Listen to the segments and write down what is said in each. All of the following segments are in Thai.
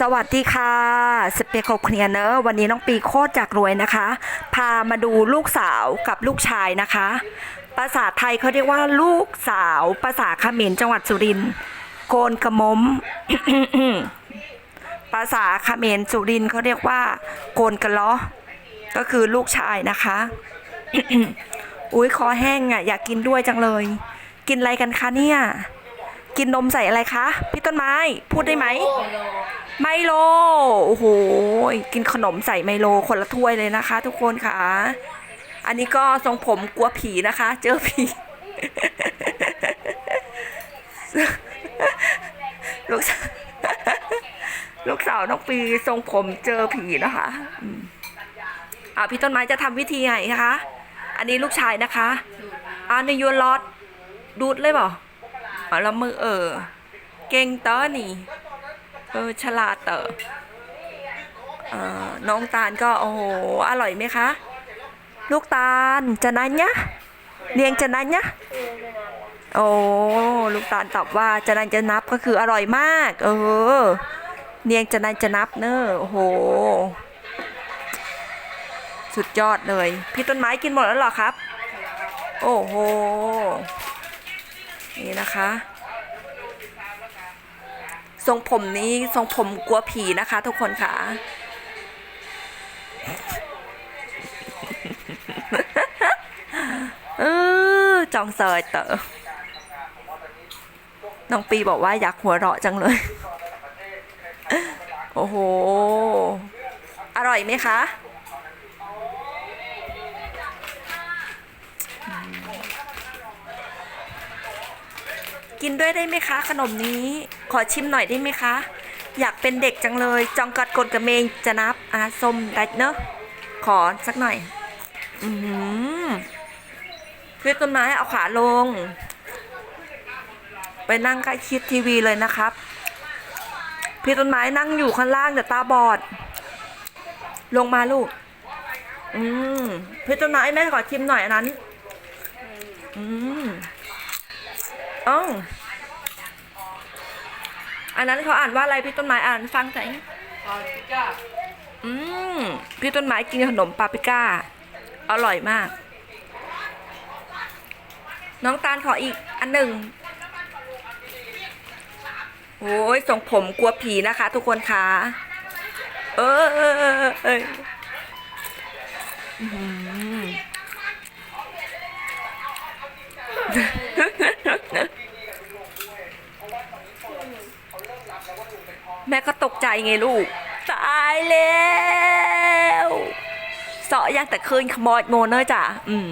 สวัสดีค่ะสเปคเคลียเนอร์วันนี้น้องปีโคตรจากรวยนะคะ พามาดูลูกสาวกับลูกชายนะคะ ภาษาไทยเขาเรียกว่าลูกสาว ภาษาเขมรจังหวัดสุรินทร์โกนกระมมภาษาเขมรสุรินทร์เขาเรียกว่า โกนกระล้อก็คือลูกชายนะคะอุ้ยคอแห้งอะอยากกินด้วยจังเลย กินอะไรกันคะเนี่ย กินนมใส่อะไรคะ พี่ต้นไม้ พูดได้ไหม ไมโล โอ้โห กินขนมใส่ไมโลคนละถ้วยเลยนะคะ ทุกคนค่ะ อันนี้ก็ทรงผมกลัวผีนะคะ เจอผี ลูกสาวลูกสาวน้องปีทรงผมเจอผีนะคะอ่าพี่ต้นไม้จะทำวิธีไงคะ อันนี้ลูกชายนะคะอ่าในยูรอดดูดเลยเปล่าอ๋อแล้วมือเออ เก่งเตอนี่ เออฉลาดเต๋อเออน้องตาลก็โอ้โหอร่อยไหมคะ ลูกตาลจะนั้นยะเรียงจะนั้นยะโอ้ลูกตาลตอบว่าจะนั้นจะนับก็คืออร่อยมาก เออเรียงจะนันจะนับเนอะโอ้โห สุดยอดเลย พี่ต้นไม้กินหมดแล้วหรอครับ โอ้โห นี่นะคะ ทรงผมนี้ทรงผมกลัวผีนะคะ ทุกคนค่ะ เออจองเซยเต๋อน้องปีบอกว่าอยากหัวเราะจังเลย โอ้โห อร่อยไหมคะ กินด้วยได้ไหมคะ ขนมนี้ ขอชิมหน่อยได้ไหมคะ อยากเป็นเด็กจังเลย จองกัดกดกระเมงจะนับอาส้มได้เนอะขอสักหน่อย อือหือพี่ต้นไม้เอาขาลง ไปนั่งใกล้ชิดทีวีเลยนะครับ พี่ต้นไม้นั่งอยู่ข้างล่างแต่ตาบอด ลงมาลูก อืมพี่ต้นไม้แม่ขอชิมหน่อยอันนั้น อืม อ๋ออันนั้นเขาอ่านว่าอะไรพี่ต้นไม้อ่านฟังใส่อืมพี่ต้นไม้กินขนมปาปริก้า อร่อยมาก น้องตาลขออีกอันหนึ่งโอ้ยทรงผมกลัวผีนะคะ ทุกคนคะเออเออเออเอออื้อหือ แม่ก็ตกใจไงลูก ตายแล้วเสาะยังแต่คืนขโมยโมเนอร์จ้ะอืม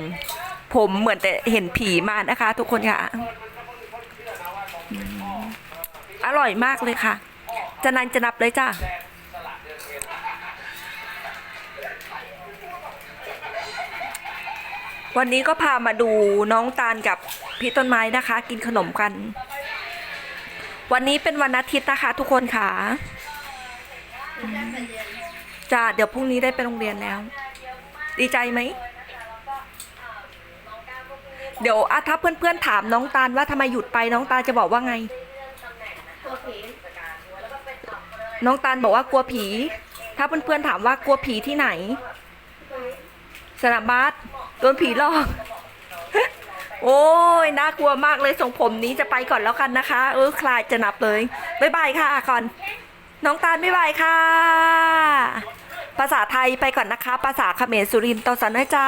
ผมเหมือนแต่เห็นผีมานะคะ ทุกคนค่ะอืมอร่อยมากเลยค่ะ จะนันจะนับเลยจ้ะวันนี้ก็พามาดูน้องตาลกับพี่ต้นไม้นะคะ กินขนมกัน วันนี้เป็นวันอาทิตย์นะคะทุกคนค่ะจ้าเดี๋ยวพรุ่งนี้ได้ไปโรงเรียนแล้ว ดีใจไหม เดี๋ยวอะถ้าเพื่อนๆถามน้องตาลว่าทำไมหยุดไปน้องตาลจะบอกว่าไง น้องตาลบอกว่ากลัวผี ถ้าเพื่อนๆถามว่ากลัวผีที่ไหน สนามบาสโดนผีหลอก โอ้ยน่ากลัวมากเลยทรงผมนี้จะไปก่อนแล้วกันนะคะ เออคลายจะนับเลยบ๊ายบายค่ะก่อน น้องตาลบ๊ายบายค่ะ ภาษาไทยไปก่อนนะคะ ภาษาเขมรสุรินทร์ตอสันนะจ้า